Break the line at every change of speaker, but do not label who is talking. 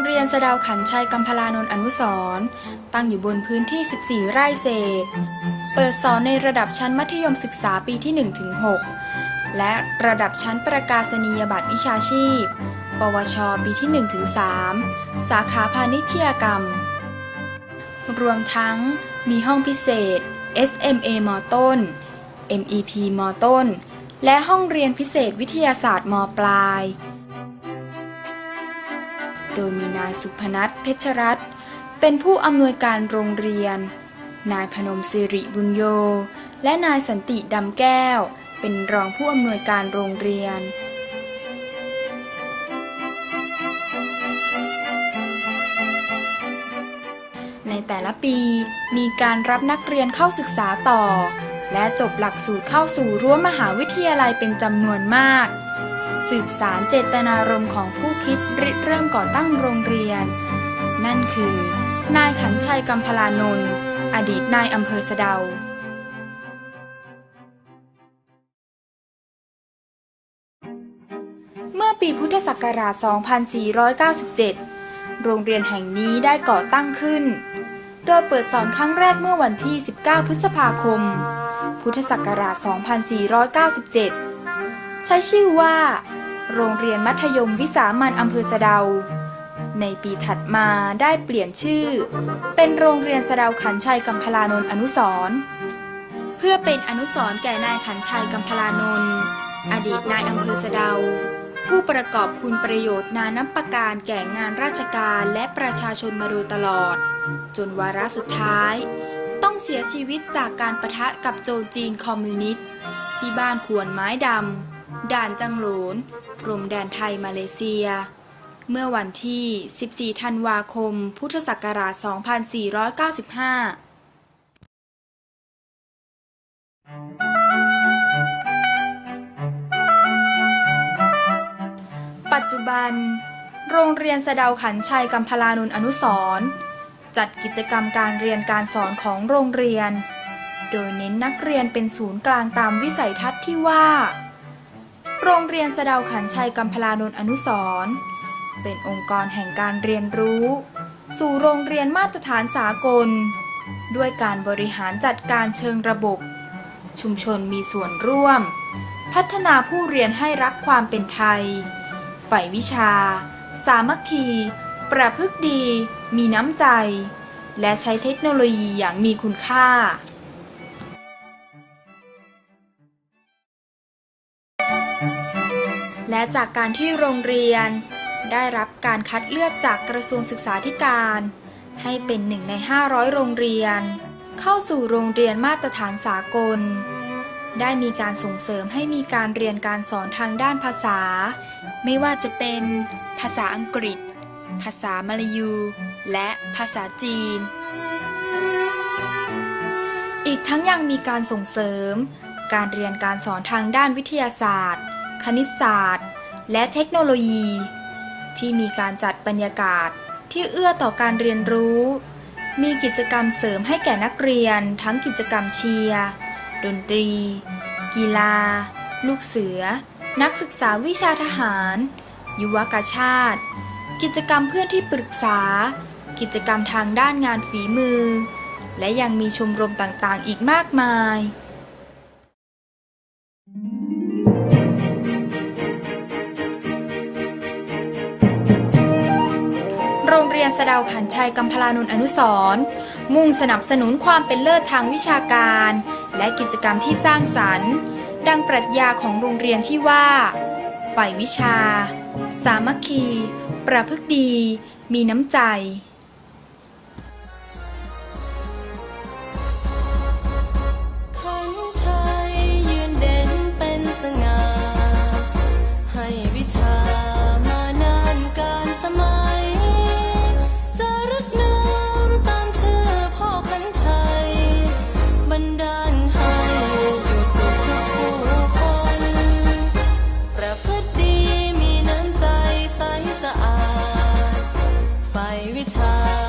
งเรียนสเดาวขันชัยกัมพลานนท์อนุสร์ตั้งอยู่บนพื้นที่ 14 ไร่เศษ เปิดสอนในระดับชั้นมัธยมศึกษาปีที่ 1-6 และระดับชั้นประกาศนียบัตรวิชาชีพ ปวช ปีที่ 1-3 สาขาพาณิชยกรรม รวมทั้งมีห้องพิเศษ SMA มต้น MEP มต้น และห้องเรียนพิเศษวิทยาศาสตร์มปลาย โดยมีนายสุพนัทเพชรรัตน์เป็นผู้อำนวยการโรงเรียน นายพนมสิริบุญโย และนายสันติดำแก้ว เป็นรองผู้อำนวยการโรงเรียนในแต่ละปีมีการรับนักเรียนเข้าศึกษาต่อ และจบหลักสูตรเข้าสู่รั้วมหาวิทยาลัยเป็นจำนวนมาก สืบสารเจตนารมณ์ของผู้คิดริเริ่มก่อตั้งโรงเรียน นั่นคือ นายขันชัยกัมพลานนท์อดีตนายอำเภอสะเดาเมื่อปีพุทธศักราช 2497 โรงเรียนแห่งนี้ได้ก่อตั้งขึ้น โดยเปิดสอนครั้งแรกเมื่อวันที่ 19 พฤษภาคม พุทธศักราช 2497 ใช้ชื่อว่า โรงเรียนมัธยมวิสามันอำเภอสะเดา ในปีถัดมาได้เปลี่ยนชื่อ เป็นโรงเรียนสะเดาขันชัยกัมพลานนท์อนุสรเพื่อเป็นอนุสรแก่นายขันชัยกัมพลานนท์อดีตนายอำเภอสะเดา ผู้ประกอบคุณประโยชน์นานับประการแก่งานราชการและประชาชนมาโดยตลอด จนวาระสุดท้าย ต้องเสียชีวิตจากการประทะกับโจรจีนคอมมิวนิสต์ ที่บ้านขวนไม้ดำ ด่านจังหลนพรมแดนไทยมาเลเซีย เมื่อวันที่ 14 ธันวาคม พุทธศักราช 2495ปัจจุบัน โรงเรียนสะเดาขันชัยกัมพลานนอนุสรจัดกิจกรรมการเรียนการสอนของโรงเรียน โดยเน้นนักเรียนเป็นศูนย์กลางตามวิสัยทัศน์ที่ว่า โรงเรียนสะดาขันชัยกัมพลานนท์อนุสรเป็นองค์กรแห่งการเรียนรู้ สู่โรงเรียนมาตรฐานสากล ด้วยการบริหารจัดการเชิงระบบ ชุมชนมีส่วนร่วม พัฒนาผู้เรียนให้รักความเป็นไทยใฝ่วิชา สามัคคี ประพฤกดี มีน้ำใจ และใช้เทคโนโลยีอย่างมีคุณค่า และจากการที่โรงเรียน ได้รับการคัดเลือกจากกระทรวงศึกษาธิการ ให้เป็นหนึ่งใน 500 โรงเรียน เข้าสู่โรงเรียนมาตรฐานสากล ได้มีการส่งเสริมให้มีการเรียนการสอนทางด้านภาษา ไม่ว่าจะเป็นภาษาอังกฤษ ภาษามลายู และภาษาจีน อีกทั้งยังมีการส่งเสริม การเรียนการสอนทางด้านวิทยาศาสตร์ คณิตศาสตร์ และเทคโนโลยี ที่มีการจัดบรรยากาศที่เอื้อต่อการเรียนรู้ มีกิจกรรมเสริมให้แก่นักเรียน ทั้งกิจกรรมเชียร์ดนตรี กีฬา ลูกเสือ นักศึกษาวิชาทหาร ยุวกาชาติ กิจกรรมเพื่อนที่ปรึกษา กิจกรรมทางด้านงานฝีมือ และยังมีชมรมต่างๆ อีกมากมาย โรงเรียนสเดาขันชัยกัมพลานนท์อนุสรมุ่งสนับสนุนความเป็นเลิศทางวิชาการ และกิจกรรมที่สร้างสรรค์ ดังปรัชญาของโรงเรียนที่ว่าฝ่ายวิชา สามัคคี ประพฤกดี มีน้ำใจ
นดาลให้อยู่สุขผู้คน ประพฤติดีมีน้ำใจใสสะอาด ไปวิชา